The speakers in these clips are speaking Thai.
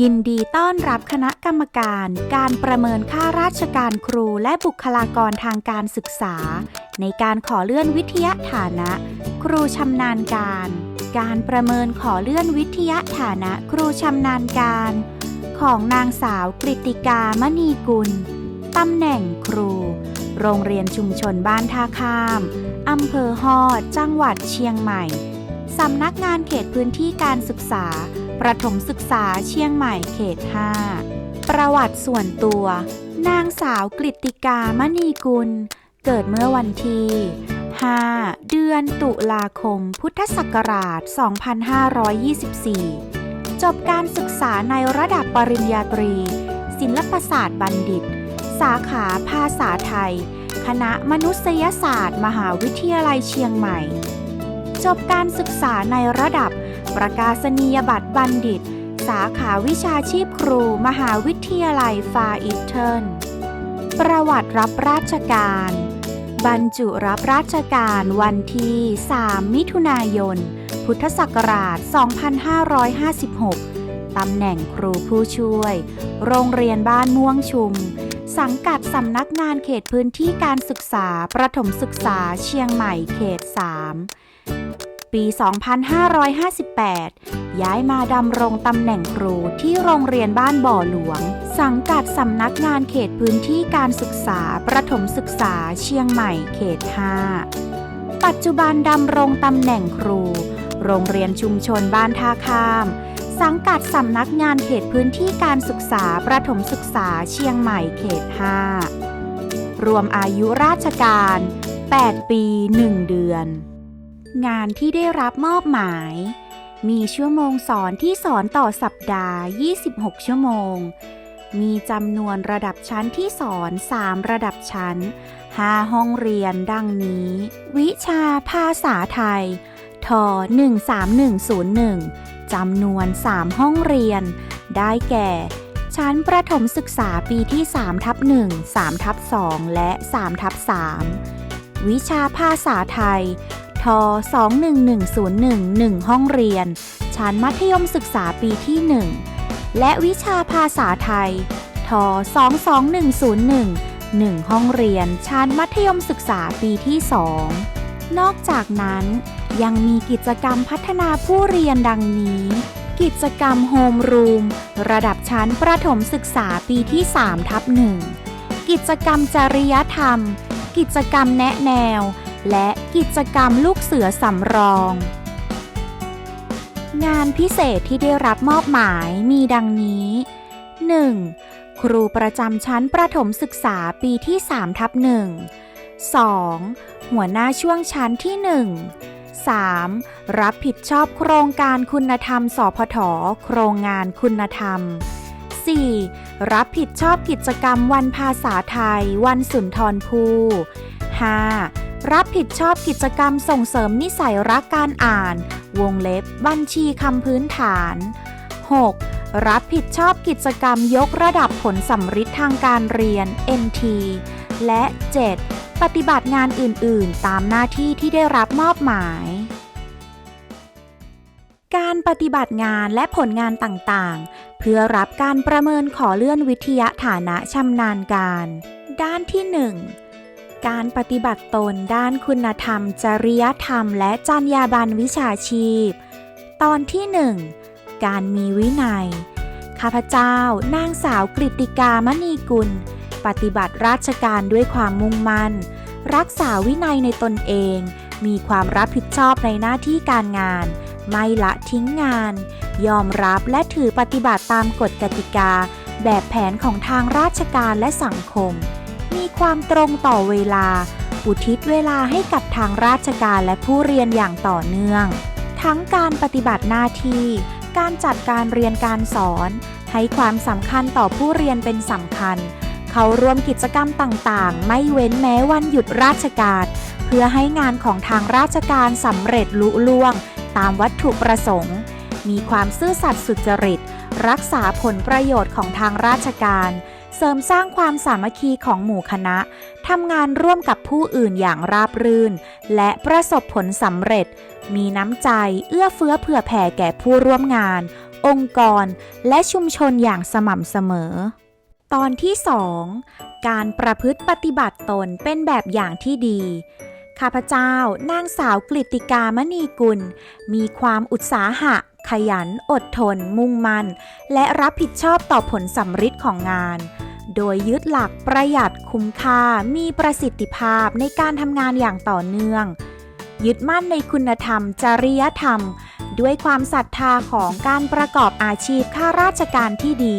ยินดีต้อนรับคณะกรรมการ การประเมินค่าราชการครูและบุคลากรทางการศึกษา ในการขอเลื่อนวิทยาฐานะ ครูชำนาญการ การประเมินขอเลื่อนวิทยาฐานะ ครูชำนาญการ ของนางสาวกริติกามณีกุล ตำแหน่งครู โรงเรียนชุมชนบ้านท่าข้าม อำเภอฮอด จังหวัดเชียงใหม่ สำนักงานเขตพื้นที่การศึกษา ประถมศึกษาเชียงใหม่เขต 5 ประวัติส่วนตัว นางสาวกฤติกามณีกุล เกิดเมื่อวันที่ 5 เดือนตุลาคม พุทธศักราช 2524 จบการศึกษาในระดับปริญญาตรี ศิลปศาสตร์บัณฑิต สาขาภาษาไทย คณะมนุษยศาสตร์ มหาวิทยาลัยเชียงใหม่ จบการศึกษาในระดับประกาศนียบัตรบัณฑิต สาขาวิชาชีพครู มหาวิทยาลัยฟาอิสเทิร์นประวัติรับราชการ บรรจุรับราชการวันที่ 3 มิถุนายน พุทธศักราช 2556 ตำแหน่งครูผู้ช่วย โรงเรียนบ้านม่วงชุม สังกัดสำนักงานเขตพื้นที่การศึกษา ประถมศึกษาเชียงใหม่เขต 3 ปี 2558 ย้ายมาดำรงตำแหน่งครูที่โรงเรียนบ้านบ่อหลวง สังกัดสำนักงานเขตพื้นที่การศึกษา ประถมศึกษาเชียงใหม่เขต 5 ปัจจุบันดำรงตำแหน่งครู โรงเรียนชุมชนบ้านท่าข้าม สังกัดสำนักงานเขตพื้นที่การศึกษาประถมศึกษาเชียงใหม่เขต 5 รวมอายุราชการ 8 ปี 1 เดือน งานที่ได้รับมอบหมาย มีชั่วโมงสอนที่สอนต่อสัปดาห์ 26 ชั่วโมง มีจำนวนระดับชั้นที่สอน 3 ระดับชั้น 5 ห้องเรียนดังนี้ วิชาภาษาไทย ท13101 จำนวน 3 ห้องเรียน ได้แก่ ชั้นประถมศึกษาปีที่3ทับ1 3ทับ2และ3ทับ3วิชาภาษาไทยท21101 1 ห้องเรียน ชั้นมัธยมศึกษาปีที่ 1 และวิชาภาษาไทยท22101 1 ห้องเรียน ชั้นมัธยมศึกษาปีที่ 2 นอกจากนั้นยังมีกิจกรรมพัฒนาผู้เรียนดังนี้ กิจกรรมโฮมรูมระดับชั้นประถมศึกษาปีที่3ทับ1กิจกรรมจริยธรรม กิจกรรมแนะแนว และกิจกรรมลูกเสือสำรอง งานพิเศษที่ได้รับมอบหมายมีดังนี้ 1. ครูประจำชั้นประถมศึกษาปีที่3ทับ1 2. หัวหน้าช่วงชั้นที่ 1 3. รับผิดชอบโครงการคุณธรรม สพท โครงงานคุณธรรม 4. รับผิดชอบกิจกรรมวันภาษาไทย วันสุนทรภู่ 5. รับผิดชอบกิจกรรมส่งเสริมนิสัยรักการอ่าน วงเล็บ บัญชีคำพื้นฐาน 6. รับผิดชอบกิจกรรมยกระดับผลสัมฤทธิ์ทางการเรียน NT และ 7. ปฏิบัติงานอื่นๆ ตามหน้าที่ที่ได้รับมอบหมาย การปฏิบัติงานและผลงานต่างๆ เพื่อรับการประเมินขอเลื่อนวิทยาฐานะชำนาญการ ด้านที่ 1 การปฏิบัติตนด้านคุณธรรม จริยธรรม และจรรยาบรรณวิชาชีพ ตอนที่ 1 การมีวินัย ข้าพเจ้า นางสาวกริติกามณีกุล ปฏิบัติราชการด้วยความมุ่งมั่น รักษาวินัยในตนเอง มีความรับผิดชอบในหน้าที่การงาน ไม่ละทิ้งงาน ยอมรับและถือปฏิบัติตามกฎกติกา แบบแผนของทางราชการและสังคม มีความตรงต่อเวลา อุทิศเวลาให้กับทางราชการและผู้เรียนอย่างต่อเนื่อง ทั้งการปฏิบัติหน้าที่ การจัดการเรียนการสอนให้ความสำคัญต่อผู้เรียนเป็นสำคัญ เขาร่วมกิจกรรมต่างๆ ไม่เว้นแม้วันหยุดราชการ เพื่อให้งานของทางราชการสำเร็จลุล่วง ตามวัตถุประสงค์ มีความซื่อสัตย์สุจริต รักษาผลประโยชน์ของทางราชการ เสริมสร้างความสามัคคีของหมู่คณะทำงานร่วมกับผู้อื่นอย่างราบรื่น และประสบผลสำเร็จ มีน้ำใจเอื้อเฟื้อเผื่อแผ่แก่ผู้ร่วมงาน องค์กร และชุมชนอย่างสม่ำเสมอ ตอนที่2การประพฤติปฏิบัติตนเป็นแบบอย่างที่ดี ข้าพเจ้านางสาวกฤติกามณีกุล มีความอุตสาหะ ขยัน อดทน มุ่งมั่น และรับผิดชอบต่อผลสำฤทธิ์ของงาน โดยยึดหลักประหยัดคุ้มค่ามีประสิทธิภาพในการทำงานอย่างต่อเนื่อง ยึดมั่นในคุณธรรม จริยธรรม ด้วยความศรัทธาของการประกอบอาชีพข้าราชการที่ดี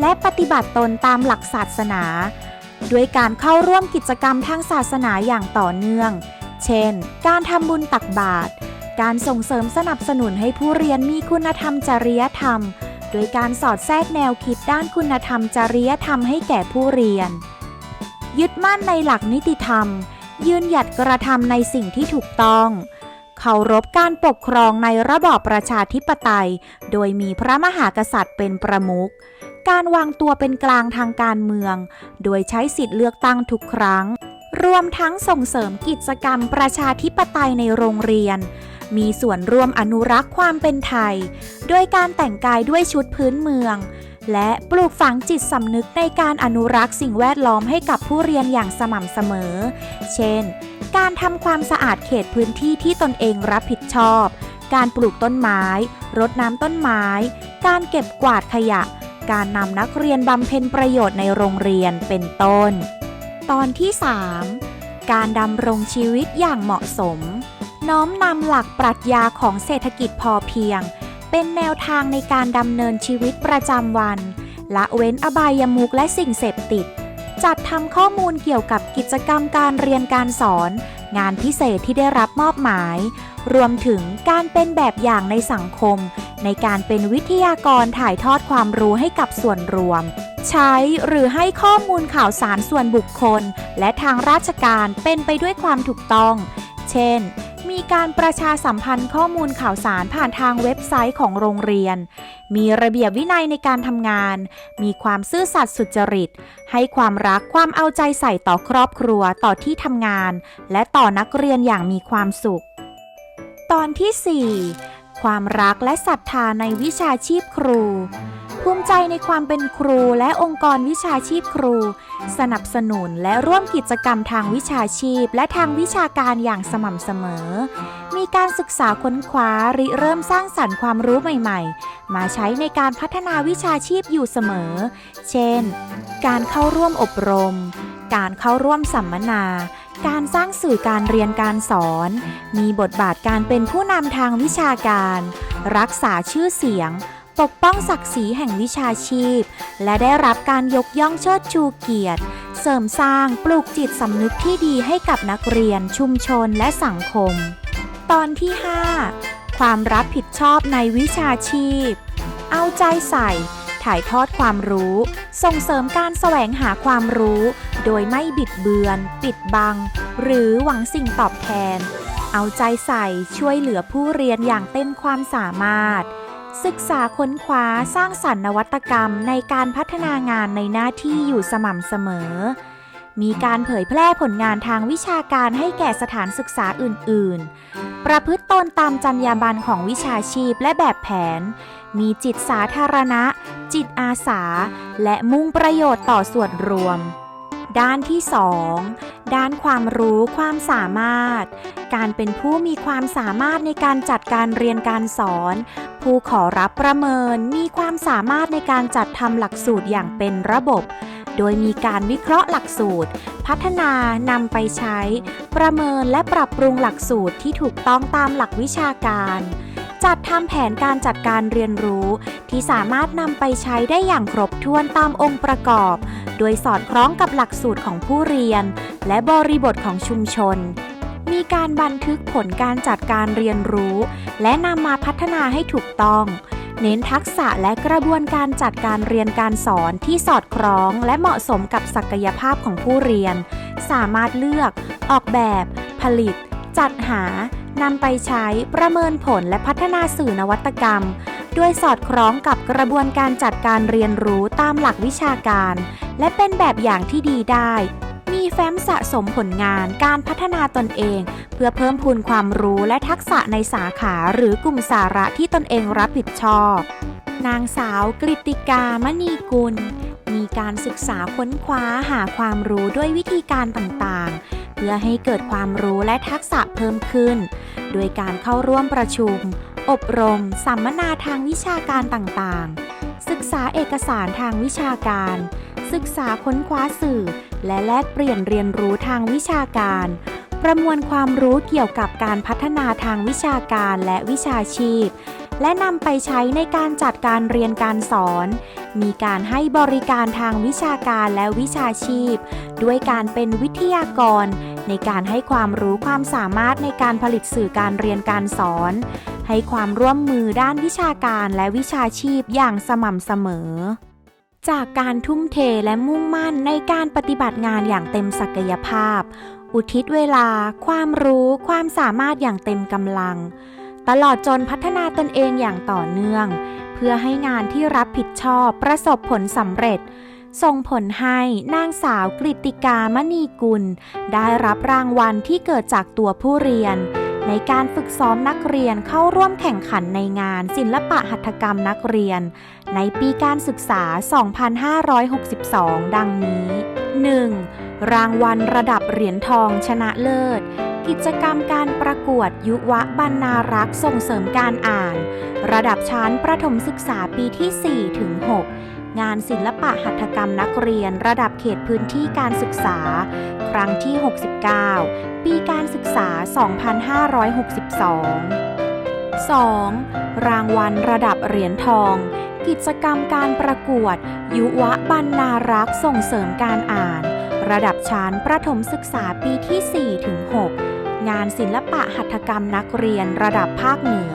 และปฏิบัติตนตามหลักศาสนา ด้วยการเข้าร่วมกิจกรรมทางศาสนาอย่างต่อเนื่อง เช่น การทำบุญตักบาตร การส่งเสริมสนับสนุนให้ผู้เรียนมีคุณธรรมจริยธรรม โดยการสอดแทรกแนวคิดด้านคุณธรรมจริยธรรมให้แก่ผู้เรียน ยึดมั่นในหลักนิติธรรม ยืนหยัดกระทำในสิ่งที่ถูกต้องเคารพการปกครองในระบอบประชาธิปไตย โดยมีพระมหากษัตริย์เป็นประมุข การวางตัวเป็นกลางทางการเมือง โดยใช้สิทธิเลือกตั้งทุกครั้ง รวมทั้งส่งเสริมกิจกรรมประชาธิปไตยในโรงเรียน มีส่วนร่วมอนุรักษ์ความเป็นไทยด้วยการแต่งกายด้วยชุดพื้นเมือง และปลูกฝังจิตสำนึกในการอนุรักษ์สิ่งแวดล้อมให้กับผู้เรียนอย่างสม่ำเสมอ เช่น การทำความสะอาดเขตพื้นที่ที่ตนเองรับผิดชอบ การปลูกต้นไม้ รดน้ำต้นไม้ การเก็บกวาดขยะ การนำนักเรียนบำเพ็ญประโยชน์ในโรงเรียนเป็นต้น ตอนที่ 3 การดำรงชีวิตอย่างเหมาะสม น้อมนำหลักปรัชญาของเศรษฐกิจพอเพียง เป็นแนวทางในการดำเนินชีวิตประจำวัน ละเว้นอบายามุกและสิ่งเสพติด จัดทำข้อมูลเกี่ยวกับกิจกรรมการเรียนการสอน งานพิเศษที่ได้รับมอบหมาย รวมถึงการเป็นแบบอย่างในสังคม ในการเป็นวิทยากรถ่ายทอดความรู้ให้กับส่วนรวม ใช้หรือให้ข้อมูลข่าวสารส่วนบุคคล และทางราชการเป็นไปด้วยความถูกต้อง เช่น มีการประชาสัมพันธ์ข้อมูลข่าวสารผ่านทางเว็บไซต์ของโรงเรียน มีระเบียบวินัยในการทำงาน มีความซื่อสัตย์สุจริต ให้ความรักความเอาใจใส่ต่อครอบครัวต่อที่ทำงาน และต่อนักเรียนอย่างมีความสุข ตอนที่ 4 ความรักและศรัทธาในวิชาชีพครู ภูมิใจในความเป็นครูและองค์กรวิชาชีพครู สนับสนุนและร่วมกิจกรรมทางวิชาชีพ และทางวิชาการอย่างสม่ำเสมอ มีการศึกษาค้นคว้าริเริ่มสร้างสรรค์ความรู้ใหม่ ๆ มาใช้ในการพัฒนาวิชาชีพอยู่เสมอ เช่น การเข้าร่วมอบรม การเข้าร่วมสัมมนา การสร้างสื่อการเรียนการสอน มีบทบาทการเป็นผู้นำทางวิชาการ รักษาชื่อเสียง ปกป้องศักดิ์ศรีแห่งวิชาชีพ และได้รับการยกย่องเชิดชูเกียรติ เสริมสร้างปลูกจิตสำนึกที่ดีให้กับนักเรียนชุมชนและสังคม ตอนที่ 5 ความรับผิดชอบในวิชาชีพ เอาใจใส่ ถ่ายทอดความรู้ ส่งเสริมการแสวงหาความรู้ โดยไม่บิดเบือน ปิดบัง หรือหวังสิ่งตอบแทน เอาใจใส่ช่วยเหลือผู้เรียนอย่างเต็มความสามารถ ศึกษาค้นคว้าสร้างสรรค์นวัตกรรมในการพัฒนางานในหน้าที่อยู่สม่ำเสมอ มีการเผยแพร่ผลงานทางวิชาการให้แก่สถานศึกษาอื่น ๆ ประพฤติตนตามจรรยาบรรณของวิชาชีพและแบบแผน มีจิตสาธารณะ จิตอาสา และมุ่งประโยชน์ต่อส่วนรวม ด้านที่ 2 ด้านความรู้ความสามารถ การเป็นผู้มีความสามารถในการจัดการเรียนการสอน ผู้ขอรับประเมินมีความสามารถในการจัดทำหลักสูตรอย่างเป็นระบบ โดยมีการวิเคราะห์หลักสูตร พัฒนานำไปใช้ ประเมินและปรับปรุงหลักสูตรที่ถูกต้องตามหลักวิชาการ จัดทำแผนการจัดการเรียนรู้ ที่สามารถนำไปใช้ได้อย่างครบถ้วนตามองค์ประกอบ โดยสอดคล้องกับหลักสูตรของผู้เรียน และบริบทของชุมชนมีการบันทึกผลการจัดการเรียนรู้ และนำมาพัฒนาให้ถูกต้อง เน้นทักษะและกระบวนการจัดการเรียนการสอนที่สอดคล้องและเหมาะสมกับศักยภาพของผู้เรียน สามารถเลือก ออกแบบ ผลิต จัดหานำไปใช้ประเมินผลและพัฒนาสื่อนวัตกรรมโดยสอดคล้องกับกระบวนการจัดการเรียนรู้ตามหลักวิชาการ และเป็นแบบอย่างที่ดีได้ มีแฟ้มสะสมผลงานการพัฒนาตนเอง เพื่อเพิ่มพูนความรู้และทักษะในสาขาหรือกลุ่มสาระที่ตนเองรับผิดชอบ นางสาวกริติกามณีกุล มีการศึกษาค้นคว้าหาความรู้ด้วยวิธีการต่างๆ เพื่อให้เกิดความรู้และทักษะเพิ่มขึ้น โดยการเข้าร่วมประชุม อบรม สัมมนาทางวิชาการต่างๆ ศึกษาเอกสารทางวิชาการ ศึกษาค้นคว้าสื่อ และแลกเปลี่ยนเรียนรู้ทางวิชาการ ประมวลความรู้เกี่ยวกับการพัฒนาทางวิชาการและวิชาชีพ และนำไปใช้ในการจัดการเรียนการสอน มีการให้บริการทางวิชาการและวิชาชีพ ด้วยการเป็นวิทยากร ในการให้ความรู้ความสามารถในการผลิตสื่อการเรียนการสอน ให้ความร่วมมือด้านวิชาการและวิชาชีพอย่างสม่ำเสมอ จากการทุ่มเทและมุ่งมั่นในการปฏิบัติงานอย่างเต็มศักยภาพ อุทิศเวลา ความรู้ ความสามารถอย่างเต็มกำลัง ตลอดจนพัฒนาตนเองอย่างต่อเนื่อง เพื่อให้งานที่รับผิดชอบประสบผลสำเร็จส่งผลให้นางสาวกริติกามณีกุล ได้รับรางวัลที่เกิดจากตัวผู้เรียน ในการฝึกซ้อมนักเรียนเข้าร่วมแข่งขันในงานศิลปะหัตถกรรมนักเรียน ในปีการศึกษา 2562 ดังนี้ 1. รางวัลระดับเหรียญทองชนะเลิศ กิจกรรมการประกวดยุวบรรณารักษ์ส่งเสริมการอ่าน ระดับชั้นประถมศึกษาปีที่ 4 ถึง 6 งานศิลปะหัตถกรรมนักเรียนระดับเขตพื้นที่การศึกษา ครั้งที่ 69 ปีการศึกษา 2562 2. รางวัลระดับเหรียญทอง กิจกรรมการประกวด ยุวบรรณารักษ์ส่งเสริมการอ่าน ระดับชั้นประถมศึกษาปีที่ 4 ถึง 6 งานศิลปะหัตถกรรมนักเรียนระดับภาคเหนือ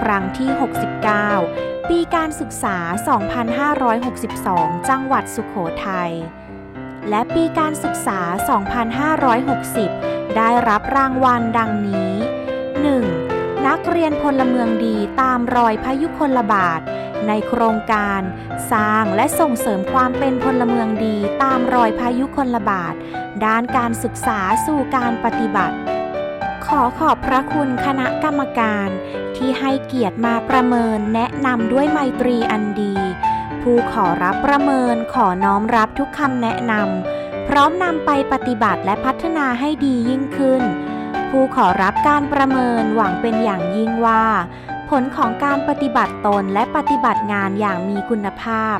ครั้งที่ 69 ปีการศึกษา 2562 จังหวัดสุขโขทัย และปีการศึกษา 2560 ได้รับรางวัลดังนี้ 1. นักเรียนพลเมืองดีตามรอยพยุคลบาท ในโครงการ สร้างและส่งเสริมความเป็นพลเมืองดีตามรอยพายุคนละบาทด้านการศึกษาสู่การปฏิบัติ ขอขอบพระคุณคณะกรรมการ ที่ให้เกียรติมาประเมินแนะนำด้วยไมตรีอันดี ผู้ขอรับประเมินขอน้อมรับทุกคำแนะนำพร้อมนำไปปฏิบัติและพัฒนาให้ดียิ่งขึ้น ผู้ขอรับการประเมินหวังเป็นอย่างยิ่งว่า ผลของการปฏิบัติตนและปฏิบัติงานอย่างมีคุณภาพ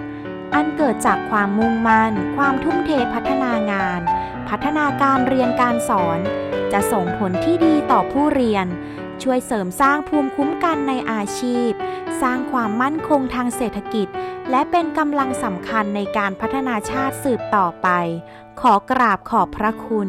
อันเกิดจากความมุ่งมั่น ความทุ่มเทพัฒนางาน พัฒนาการเรียนการสอน จะส่งผลที่ดีต่อผู้เรียน ช่วยเสริมสร้างภูมิคุ้มกันในอาชีพ สร้างความมั่นคงทางเศรษฐกิจ และเป็นกำลังสำคัญในการพัฒนาชาติสืบต่อไป ขอกราบขอบพระคุณ